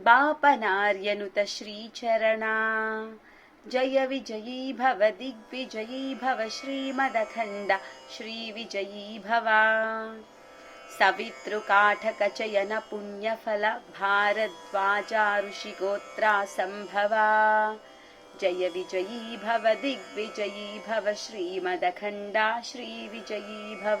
बापनार्यनुत श्रीचरणा। जय विजयी भव दिग्विजयी भव श्रीमदखण्ड। श्रीविजयी भव। सवितृकाठकचयन पुण्यफल भारद्वाजा ऋषिगोत्रा सम्भवा जय विजयी भव दिग्विजयी भव श्रीमदखण्डा। श्रीविजयी भव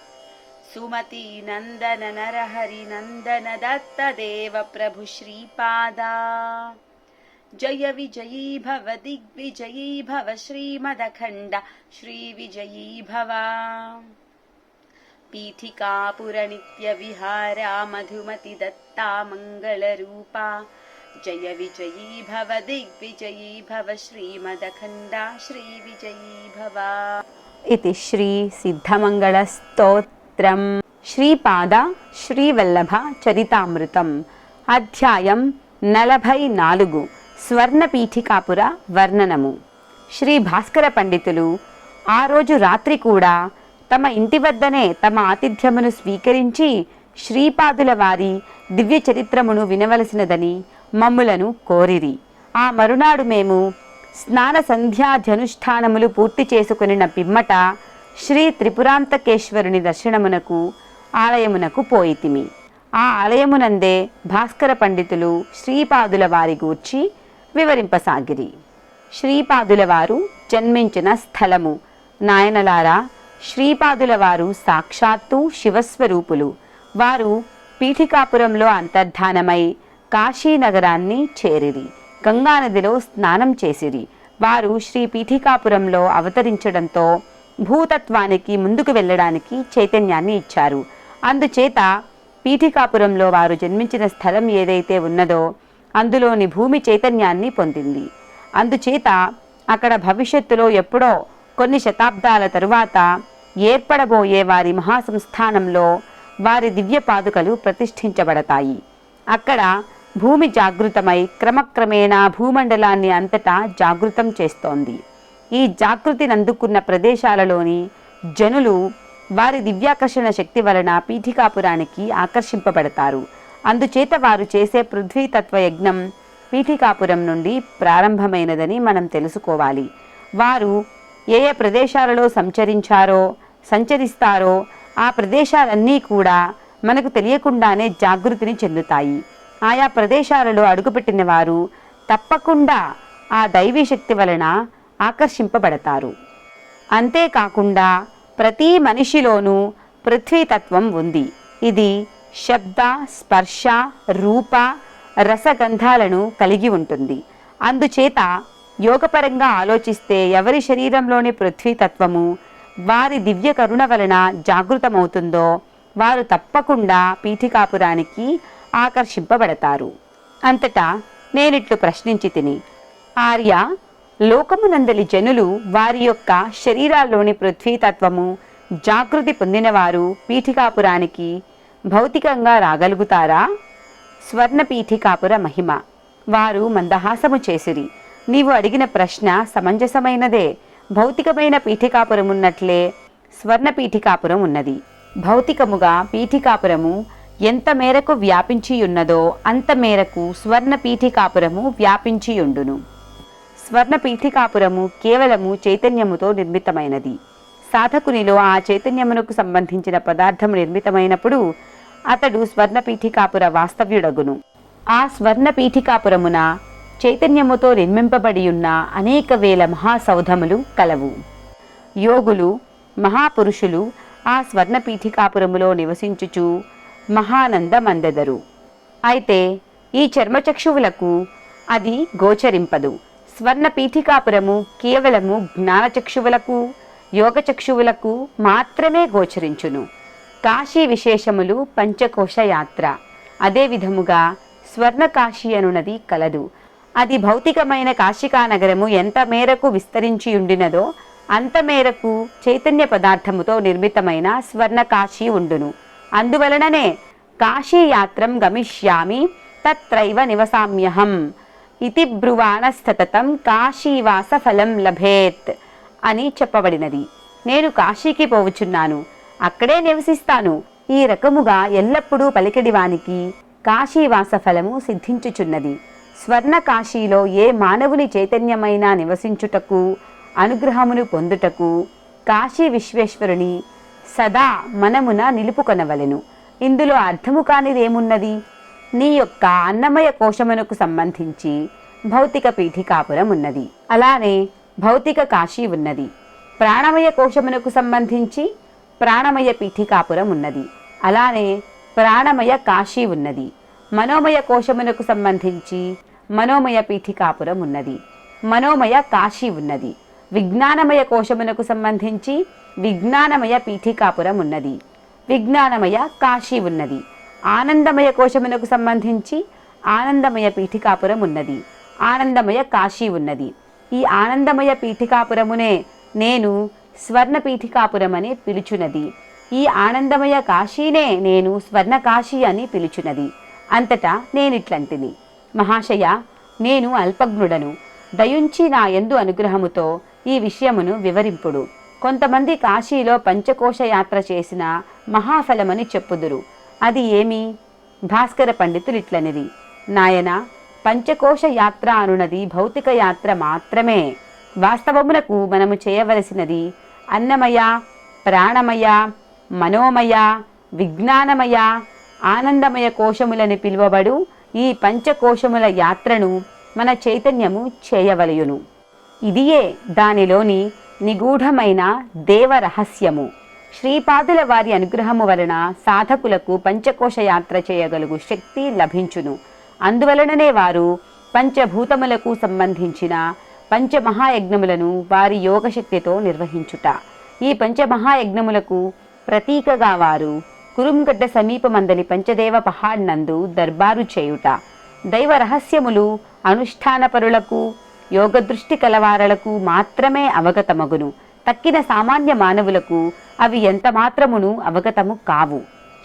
सुमती नन्दन नरहरिनन्दन दत्तदेव प्रभु श्रीपादा। जय विजयी भव दिग्विजयी भव श्रीमदखण्ड श्रीविजयी भव। पीठिकापुरनित्यविहारा मधुमति दत्ता मङ्गलरूपा जय विजयी भव दिग्विजयी भव श्रीमदखण्डा श्रीविजयी भव। इति చరిత్రం శ్రీపాద శ్రీవల్లభ చరితామృతం. అధ్యాయం నలభై నాలుగు స్వర్ణపీఠికాపుర వర్ణనము. శ్రీ భాస్కర పండితులు ఆ రోజు రాత్రి కూడా తమ ఇంటి వద్దనే తమ ఆతిథ్యమును స్వీకరించి శ్రీపాదుల వారి దివ్య చరిత్రమును వినవలసినదని మమ్ములను కోరిరి. ఆ మరునాడు మేము స్నాన సంధ్యాధనుష్ఠానములు పూర్తి చేసుకునిన పిమ్మట శ్రీ త్రిపురాంతకేశ్వరుని దర్శనమునకు ఆలయమునకు పోయితిమి. ఆ ఆలయమునందే భాస్కర పండితులు శ్రీపాదుల వారి గూర్చి వివరింపసాగిరి. శ్రీపాదుల వారు జన్మించిన స్థలము నాయనలారా శ్రీపాదుల వారు సాక్షాత్తు శివస్వరూపులు. వారు పీఠికాపురంలో అంతర్ధానమై కాశీనగరాన్ని చేరిరి. గంగానదిలో స్నానం చేసిరి. వారు శ్రీ పీఠికాపురంలో అవతరించడంతో భూతత్వానికి ముందుకు వెళ్ళడానికి చైతన్యాన్ని ఇచ్చారు. అందుచేత పీఠికాపురంలో వారు జన్మించిన స్థలం ఏదైతే ఉన్నదో అందులోని భూమి చైతన్యాన్ని పొందింది. అందుచేత అక్కడ భవిష్యత్తులో ఎప్పుడో కొన్ని శతాబ్దాల తరువాత ఏర్పడబోయే వారి మహాసంస్థానంలో వారి దివ్య పాదుకలు ప్రతిష్ఠించబడతాయి. అక్కడ భూమి జాగృతమై క్రమక్రమేణా భూమండలాన్ని అంతటా జాగృతం చేస్తోంది. ఈ జాగృతిని అందుకున్న ప్రదేశాలలోని జనులు వారి దివ్యాకర్షణ శక్తి వలన పీఠికాపురానికి ఆకర్షింపబడతారు. అందుచేత వారు చేసే పృథ్వీతత్వ యజ్ఞం పీఠికాపురం నుండి ప్రారంభమైనదని మనం తెలుసుకోవాలి. వారు ఏ ఏ ప్రదేశాలలో సంచరించారో సంచరిస్తారో ఆ ప్రదేశాలన్నీ కూడా మనకు తెలియకుండానే జాగృతిని చెందుతాయి. ఆయా ప్రదేశాలలో అడుగుపెట్టిన వారు తప్పకుండా ఆ దైవీ శక్తి వలన ఆకర్షింపబడతారు. అంతేకాకుండా ప్రతి మనిషిలోనూ పృథ్వీతత్వం ఉంది. ఇది శబ్ద స్పర్శ రూప రసగంధాలను కలిగి ఉంటుంది. అందుచేత యోగపరంగా ఆలోచిస్తే ఎవరి శరీరంలోని పృథ్వీతత్వము వారి దివ్య కరుణ వలన జాగృతమవుతుందో వారు తప్పకుండా పీఠికాపురానికి ఆకర్షింపబడతారు. అంతటా నేనిట్లు ప్రశ్నించి తిని ఆర్య లోకమునందలి జనులు వారి యొక్క శరీరాల్లోని పృథ్వీతత్వము జాగృతి పొందినవారు పీఠికాపురానికి భౌతికంగా రాగలుగుతారా? స్వర్ణ పీఠికాపుర మహిమ. వారు మందహాసము చేసిరి. నీవు అడిగిన ప్రశ్న సమంజసమైనదే. భౌతికమైన పీఠికాపురం ఉన్నట్లే స్వర్ణ పీఠికాపురం ఉన్నది. భౌతికముగా పీఠికాపురము ఎంత మేరకు వ్యాపించి ఉన్నదో అంత మేరకు స్వర్ణ పీఠికాపురము వ్యాపించియుండును. స్వర్ణ పీఠికాపురము కేవలము చైతన్యముతో నిర్మితమైనది. సాధకునిలో ఆ చైతన్యమునకు సంబంధించిన పదార్థం నిర్మితమైనప్పుడు అతడు స్వర్ణ పీఠికాపుర వాస్తవ్యుడగును. ఆ స్వర్ణ పీఠికాపురమున చైతన్యముతో నిర్మింపబడి ఉన్న అనేక వేల మహాసౌధములు కలవు. యోగులు మహాపురుషులు ఆ స్వర్ణ పీఠికాపురములో నివసించుచు మహానందమందెదరు. అయితే ఈ చర్మచక్షువులకు అది గోచరింపదు. స్వర్ణ పీఠికాపురము కేవలము జ్ఞానచక్షువులకు యోగచక్షువులకు మాత్రమే గోచరించును. కాశీ విశేషములు పంచకోశ యాత్ర అదే విధముగా స్వర్ణ కాశీ అనునది కలదు. అది భౌతికమైన కాశికా నగరము ఎంత మేరకు విస్తరించి ఉండినదో అంత మేరకు చైతన్య పదార్థముతో నిర్మితమైన స్వర్ణ కాశీ ఉండును. అందువలననే కాశీయాత్రం గమిష్యామి తత్రైవ నివసామ్యహం. ఇది బ్రువాణ సతతం కాశీవాస ఫలం లభేత్ అని చెప్పబడినది. నేను కాశీకి పోవుచున్నాను. అక్కడే నివసిస్తాను. ఈ రకముగా ఎల్లప్పుడూ పలికెడివానికి కాశీవాస ఫలము సిద్ధించుచున్నది. స్వర్ణ కాశీలో ఏ మానవుని చైతన్యమైనా నివసించుటకు అనుగ్రహమును పొందుటకు కాశీ విశ్వేశ్వరుని సదా మనమున నిలుపుకొనవలెను. ఇందులో అర్థము కానిదేమున్నది? నీ యొక్క అన్నమయ కోశమునకు సంబంధించి భౌతిక పీఠికాపురం ఉన్నది. అలానే భౌతిక కాశీ ఉన్నది. ప్రాణమయ కోశమునకు సంబంధించి ప్రాణమయ పీఠికాపురం ఉన్నది. అలానే ప్రాణమయ కాశీ ఉన్నది. మనోమయ కోశమునకు సంబంధించి మనోమయ పీఠికాపురం ఉన్నది. మనోమయ కాశీ ఉన్నది. విజ్ఞానమయ కోశమునకు సంబంధించి విజ్ఞానమయ పీఠికాపురం ఉన్నది. విజ్ఞానమయ కాశీ ఉన్నది. ఆనందమయ కోశమునకు సంబంధించి ఆనందమయ పీఠికాపురం ఉన్నది. ఆనందమయ కాశీ ఉన్నది. ఈ ఆనందమయ పీఠికాపురమునే నేను స్వర్ణ పీఠికాపురం అని పిలుచున్నది. ఈ ఆనందమయ కాశీనే నేను స్వర్ణ కాశీ అని పిలుచున్నది. అంతటా నేనిట్లంటిని. మహాశయ నేను అల్పజ్ఞుడను. దయుంచి నా ఎందు అనుగ్రహముతో ఈ విషయమును వివరింపుడు. కొంతమంది కాశీలో పంచకోశ యాత్ర చేసిన మహాఫలమని చెప్పుదురు. అది ఏమి? భాస్కర పండితులు ఇట్లనిది నాయన పంచకోశ యాత్ర అనునది భౌతిక యాత్ర మాత్రమే. వాస్తవమునకు మనము చేయవలసినది అన్నమయ ప్రాణమయ మనోమయ విజ్ఞానమయ ఆనందమయ కోశములని పిలువబడు ఈ పంచకోశముల యాత్రను మన చైతన్యము చేయవలయును. ఇదియే దానిలోని నిగూఢమైన దేవరహస్యము శ్రీపాదుల వారి అనుగ్రహము వలన సాధకులకు పంచకోశ యాత్ర చేయగలుగు శక్తి లభించును. అందువలననే వారు పంచభూతములకు సంబంధించిన పంచమహాయజ్ఞములను వారి యోగశక్తితో నిర్వహించుట. ఈ పంచమహాయజ్ఞములకు ప్రతీకగా వారు కురుంగడ్డ సమీపమందలి పంచదేవ పహాడ్ నందు దర్బారు చేయుట. దైవ రహస్యములు అనుష్ఠానపరులకు యోగదృష్టి కలవారలకు మాత్రమే అవగతమగును. తక్కిన సామాన్య మానవులకు అవి ఎంత మాత్రమును అవగతము కావు.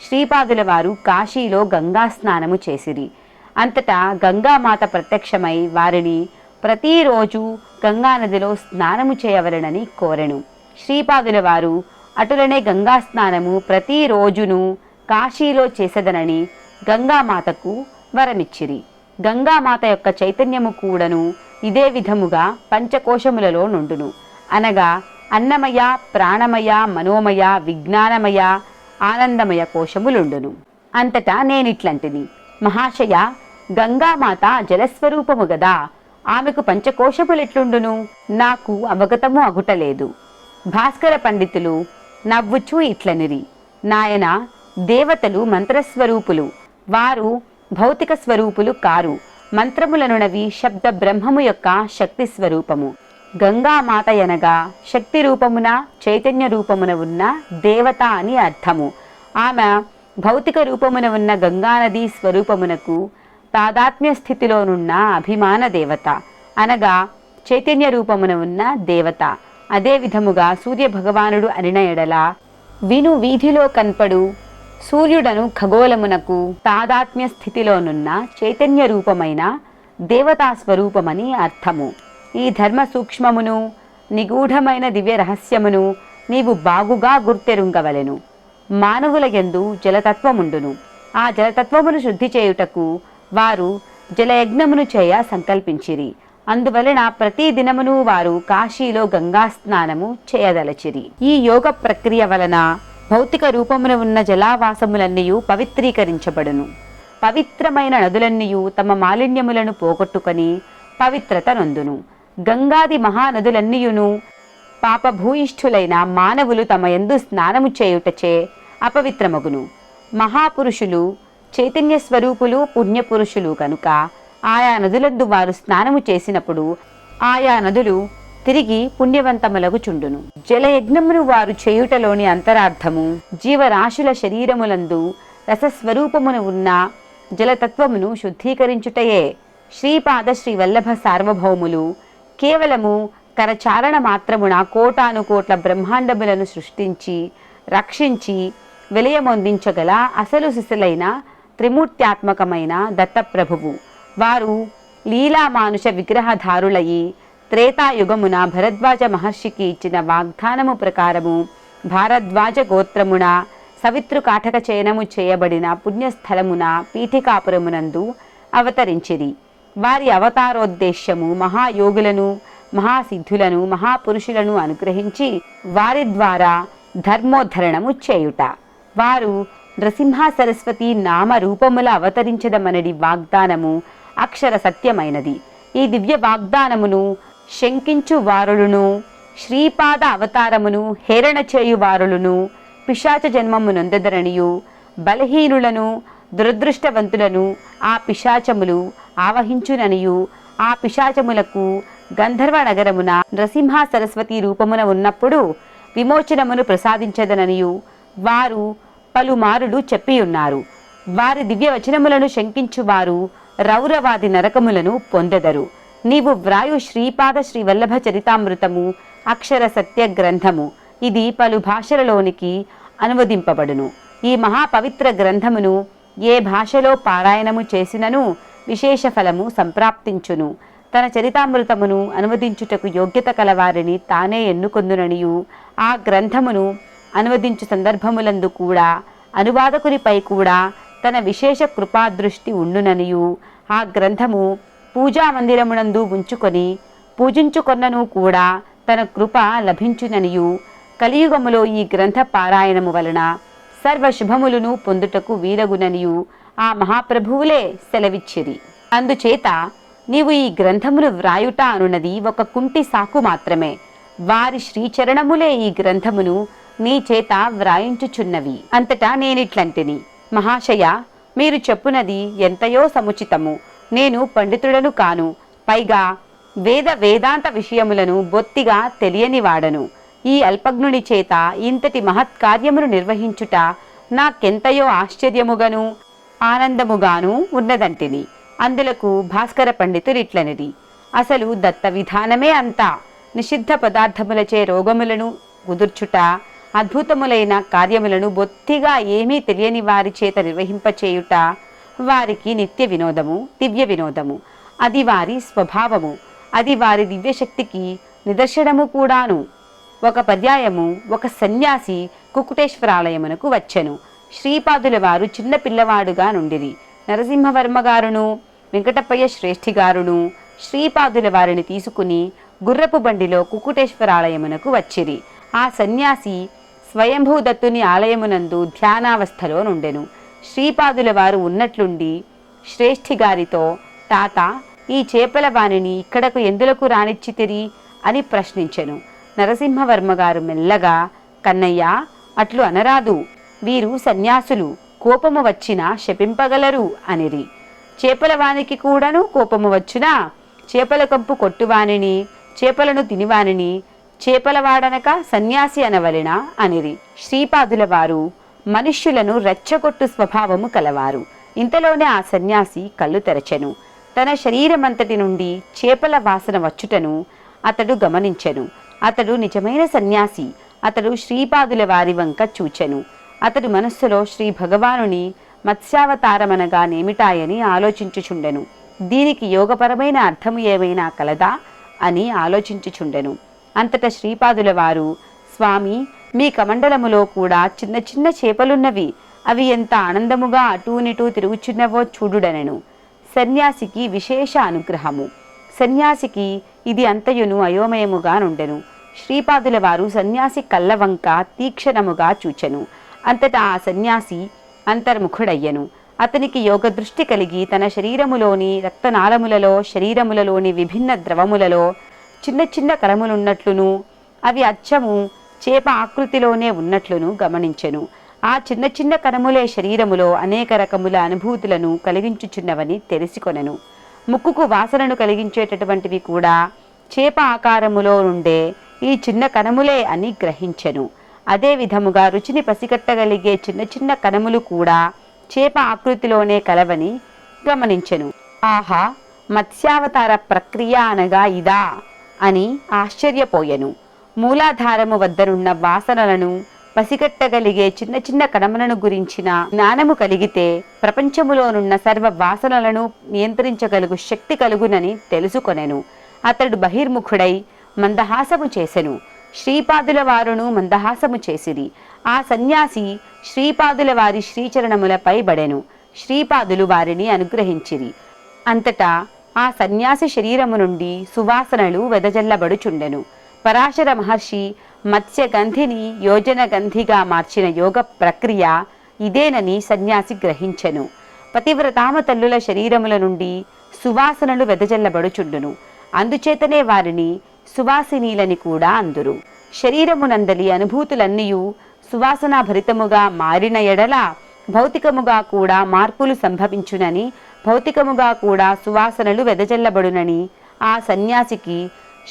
శ్రీపాదుల వారు కాశీలో గంగా స్నానము చేసిరి. అంతటా గంగామాత ప్రత్యక్షమై వారిని ప్రతిరోజు గంగానదిలో స్నానము చేయవలనని కోరెను. శ్రీపాదుల వారు అటులనే గంగా స్నానము ప్రతిరోజును కాశీలో చేసదనని గంగామాతకు వరమిచ్చిరి. గంగామాత యొక్క చైతన్యము కూడను ఇదే విధముగా పంచకోశములలో నుండును. అనగా అన్నమయ ప్రాణమయ మనోమయ విజ్ఞానమయ ఆనందమయ కోశములుండును. అంతటా నేనిట్లంటిని మహాశయ గంగామాత జలస్వరూపము గదా ఆమెకు పంచకోశములెట్లుండును? నాకు అవగతము అగుటలేదు. భాస్కర పండితులు నవ్వుచూ ఇట్లనిరి. నాయన దేవతలు మంత్రస్వరూపులు. వారు భౌతిక స్వరూపులు కారు. మంత్రములనునవి శబ్ద బ్రహ్మము యొక్క శక్తి స్వరూపము గంగామాత ఎనగా శక్తి రూపమున చైతన్య రూపమున ఉన్న దేవత అని అర్థము. ఆమె భౌతిక రూపమున ఉన్న గంగానది స్వరూపమునకు తాదాత్మ్య స్థితిలోనున్న అభిమాన దేవత. అనగా చైతన్య రూపమున ఉన్న దేవత. అదే విధముగా సూర్య భగవానుడు అనిన ఎడల విను వీధిలో కన్పడు సూర్యుడను ఖగోళమునకు తాదాత్మ్య స్థితిలోనున్న చైతన్య రూపమైన దేవతా స్వరూపమని అర్థము. ఈ ధర్మ సూక్ష్మమును నిగూఢమైన దివ్య రహస్యమును నీవు బాగుగా గుర్తెరుంగవలెను. మానవుల ఎందు జలతత్వముండును. ఆ జలతత్వమును శుద్ధి చేయుటకు వారు జలయజ్ఞమును చేయ సంకల్పించిరి. అందువలన ప్రతి దినమును వారు కాశీలో గంగా స్నానము చేయదలచిరి. ఈ యోగ ప్రక్రియ వలన భౌతిక రూపమున ఉన్న జలావాసములన్నీయు పవిత్రీకరించబడును. పవిత్రమైన నదులన్నీయు తమ మాలిన్యములను పోగొట్టుకొని పవిత్రత నొందును. గంగాది మహానదులన్నీయును. పాపభూయిష్ఠులైన మానవులు తమ యందు స్నానము చేయుటచే అపవిత్రమగును. మహాపురుషులు చైతన్య స్వరూపులు పుణ్యపురుషులు కనుక ఆయా నదులందు వారు స్నానము చేసినప్పుడు ఆయా నదులు తిరిగి పుణ్యవంతములగుచుండును. జలయజ్ఞమును వారు చేయుటలోని అంతరార్థము జీవరాశుల శరీరములందు రసస్వరూపమును ఉన్న జలతత్వమును శుద్ధీకరించుటయే శ్రీపాద శ్రీ వల్లభ సార్వభౌములు కేవలము కరచారణ మాత్రమున కోటాను కోట్ల బ్రహ్మాండములను సృష్టించి రక్షించి విలయమొందించగల అసలు సిసలైన త్రిమూర్త్యాత్మకమైన దత్తప్రభువు. వారు లీలామానుష విగ్రహధారులయి త్రేతాయుగమున భరద్వాజ మహర్షికి ఇచ్చిన వాగ్దానము ప్రకారము భారద్వాజ గోత్రమున సవితృ కాటక చయనము చేయబడిన పుణ్యస్థలమున పీఠికాపురమునందు అవతరించిరి. వారి అవతారోద్దేశ్యము మహాయోగులను మహాసిద్ధులను మహాపురుషులను అనుగ్రహించి వారి ద్వారా ధర్మోద్ధరణము చేయుట. వారు నృసింహ సరస్వతి నామ రూపముల అవతరించదమనడి వాగ్దానము అక్షర సత్యమైనది. ఈ దివ్య వాగ్దానమును శంకించు వారులను శ్రీపాద అవతారమును హేరణ చేయు వారులను పిశాచ జన్మము నొందదరనియు బలహీనులను దురదృష్టవంతులను ఆ పిశాచములు ఆవహించుననియు. ఆ పిశాచములకు గంధర్వ నగరమున నరసింహ సరస్వతి రూపమున ఉన్నప్పుడు విమోచనమును ప్రసాదించదననియు. వారు పలుమారులు చెప్పియున్నారు. వారి దివ్యవచనములను శంకించువారు రౌరవాది నరకములను పొందెదరు. నీవు వ్రాయు శ్రీపాద శ్రీ వల్లభ చరితామృతము అక్షర సత్య గ్రంథము. ఇది పలు భాషలలోనికి అనువదింపబడును. ఈ మహాపవిత్ర గ్రంథమును ఏ భాషలో పారాయణము చేసినను విశేష ఫలము సంప్రాప్తించును. తన చరితామృతమును అనువదించుటకు యోగ్యత కలవారిని తానే ఎన్నుకొందుననియు. ఆ గ్రంథమును అనువదించు సందర్భములందు కూడా అనువాదకునిపై కూడా తన విశేష కృపాదృష్టి ఉండుననియు. ఆ గ్రంథము పూజా మందిరమునందు ఉంచుకొని పూజించుకొన్నను కూడా తన కృప లభించుననియు. కలియుగములో ఈ గ్రంథ పారాయణము వలన సర్వ శుభములను పొందుటకు వీరగుననియు. ఆ మహాప్రభువులే సెలవిచ్చిరి. అందుచేత నీవు ఈ గ్రంథమును వ్రాయుట అనున్నది ఒక కుంటి సాకు మాత్రమే. వారి శ్రీచరణములే ఈ గ్రంథమును నీ చేత వ్రాయించుచున్నవి. అంతటా నేనిట్లంటిని. మహాశయ మీరు చెప్పునది ఎంతయో సముచితము. నేను పండితుడను కాను. పైగా వేద వేదాంత విషయములను బొత్తిగా తెలియని వాడను ఈ అల్పజ్ఞుని చేత ఇంతటి మహత్కార్యమును నిర్వహించుట నాకెంతయో ఆశ్చర్యముగాను ఆనందముగాను ఉన్నదంటిని. అందులకు భాస్కర పండితులు ఇట్లనిది అసలు దత్త విధానమే అంతా. నిషిద్ధ పదార్థములచే రోగములను కుదుర్చుట అద్భుతములైన కార్యములను బొత్తిగా ఏమీ తెలియని వారి చేత నిర్వహింపచేయుట వారికి నిత్య వినోదము దివ్య వినోదము. అది వారి స్వభావము. అది వారి దివ్యశక్తికి నిదర్శనము కూడాను. ఒక పర్యాయము ఒక సన్యాసి కుకుటేశ్వరాలయమునకు వచ్చెను. శ్రీపాదుల వారు చిన్న పిల్లవాడుగా నుండిరి. నరసింహవర్మ గారును వెంకటప్పయ్య శ్రేష్ఠి గారును శ్రీపాదుల వారిని తీసుకుని గుర్రపు బండిలో కుకుటేశ్వరాలయమునకు వచ్చిరి. ఆ సన్యాసి స్వయంభూదత్తుని ఆలయమునందు ధ్యానావస్థలో నుండెను. శ్రీపాదుల వారు ఉన్నట్లుండి శ్రేష్ఠి గారితో తాత ఈ చేపల వాణిని ఇక్కడకు ఎందులకు రానిచ్చితిరి? అని ప్రశ్నించెను. నరసింహవర్మ గారు మెల్లగా కన్నయ్య అట్లు అనరాదు. వీరు సన్యాసులు. కోపము వచ్చినా శపింపగలరు అనిరి. చేపలవానికి కూడాను కోపము వచ్చునా? చేపల కంపు కొట్టువానిని? చేపలను తినివానిని? చేపలవాడనక సన్యాసి అనవలెనా? అనిరి. శ్రీపాదుల వారు మనుష్యులను రెచ్చగొట్టు స్వభావము కలవారు. ఇంతలోనే ఆ సన్యాసి కళ్ళు తెరచెను. తన శరీరమంతటి నుండి చేపల వాసన వచ్చుటను అతడు గమనించెను. అతడు నిజమైన సన్యాసి. అతడు శ్రీపాదుల వారి వంక చూచెను. అతడు మనస్సులో శ్రీ భగవానుని మత్స్యావతారమనగా నేమిటాయని ఆలోచించుచుండెను. దీనికి యోగపరమైన అర్థము ఏమైనా కలదా అని ఆలోచించుచుండెను. అంతటా శ్రీపాదుల వారు స్వామి మీ కమండలములో కూడా చిన్న చిన్న చేపలున్నవి. అవి ఎంత ఆనందముగా అటూనిటూ తిరుగుచున్నవో చూడుడనెను. సన్యాసికి విశేష అనుగ్రహము. సన్యాసికి ఇది అంతయును అయోమయముగా నుండెను శ్రీపాదుల వారు సన్యాసి కళ్ళవంక తీక్షణముగా చూచెను. అంతటా ఆ సన్యాసి అంతర్ముఖుడయ్యను. అతనికి యోగ దృష్టి కలిగి తన శరీరములోని రక్తనాళములలో శరీరములలోని విభిన్న ద్రవములలో చిన్న చిన్న కరములున్నట్లును అవి అచ్చము చేప ఆకృతిలోనే ఉన్నట్లును గమనించెను. ఆ చిన్న చిన్న కరములే శరీరములో అనేక రకముల అనుభూతులను కలిగించుచున్నవని తెలిసికొనెను. ముక్కుకు వాసనను కలిగించేటటువంటివి కూడా చేప ఆకారములో ఉండే ఈ చిన్న కణములే అని గ్రహించెను. అదే విధముగా రుచిని పసిగట్టగలిగే చిన్న చిన్న కణములు కూడా చేప ఆకృతిలోనే కలవని గమనించెను. ఆహా మత్స్యావతార ప్రక్రియ అనగా ఇదా అని ఆశ్చర్యపోయెను. మూలాధారము వద్దనున్న వాసనలను పసిగట్టగలిగే చిన్న చిన్న కణములను గురించిన జ్ఞానము కలిగితే ప్రపంచములోనున్న సర్వ వాసనలను నియంత్రించగలుగు శక్తి కలుగునని తెలుసుకొనెను. అతడు బహిర్ముఖుడై మందహాసము చేసెను. శ్రీపాదుల వారును మందహాసము చేసిరి. ఆ సన్యాసి శ్రీపాదుల వారి శ్రీచరణములపై బడెను. శ్రీపాదులు వారిని అనుగ్రహించిరి. అంతటా ఆ సన్యాసి శరీరము నుండి సువాసనలు వెదజల్లబడుచుండెను. పరాశర మహర్షి మత్స్యగంధిని యోజన గంధిగా మార్చిన యోగ ప్రక్రియ ఇదేనని సన్యాసి గ్రహించెను. పతివ్రతామ తల్లుల శరీరముల నుండి సువాసనలు వెదజల్లబడుచుండును. అందుచేతనే వారిని సువాసినీలని కూడా అందురు. శరీరమునందలి అనుభూతులన్నీయు సువాసనాభరితముగా మారిన ఎడల భౌతికముగా కూడా మార్పులు సంభవించునని భౌతికముగా కూడా సువాసనలు వెదజల్లబడునని ఆ సన్యాసికి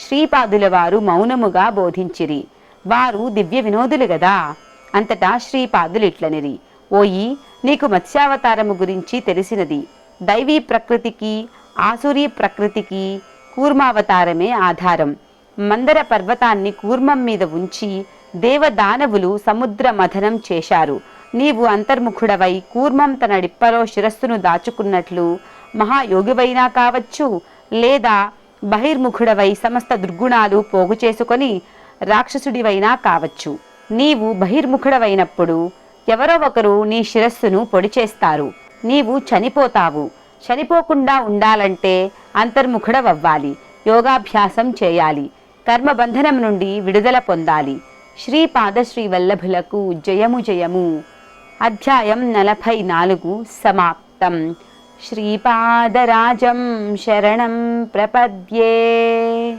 శ్రీపాదుల వారు మౌనముగా బోధించిరి. వారు దివ్య వినోదులు గదా. అంతటా శ్రీపాదులు ఇట్లనిరి. ఓయి నీకు మత్స్యావతారము గురించి తెలిసినది. దైవీ ప్రకృతికి ఆసురీ ప్రకృతికి కూర్మావతారమే ఆధారం. మందర పర్వతాన్ని కూర్మం మీద ఉంచి దేవదానవులు సముద్ర మథనం చేశారు. నీవు అంతర్ముఖుడవై కూర్మం తన డిప్పలో శిరస్సును దాచుకున్నట్లు మహాయోగివైనా కావచ్చు లేదా బహిర్ముఖుడవై సమస్త దుర్గుణాలు పోగు చేసుకొని రాక్షసుడివైనా కావచ్చు. నీవు బహిర్ముఖుడవైనప్పుడు ఎవరో ఒకరు నీ శిరస్సును పొడి చేస్తారు. నీవు చనిపోతావు. చనిపోకుండా ఉండాలంటే అంతర్ముఖుడవవ్వాలి. యోగాభ్యాసం చేయాలి. కర్మబంధనం నుండి విడుదల పొందాలి. శ్రీపాదశ్రీ వల్లభులకు జయము జయము. అధ్యాయం నలభై నాలుగు సమాప్తం. శ్రీపాదరాజం శరణం ప్రపద్యే.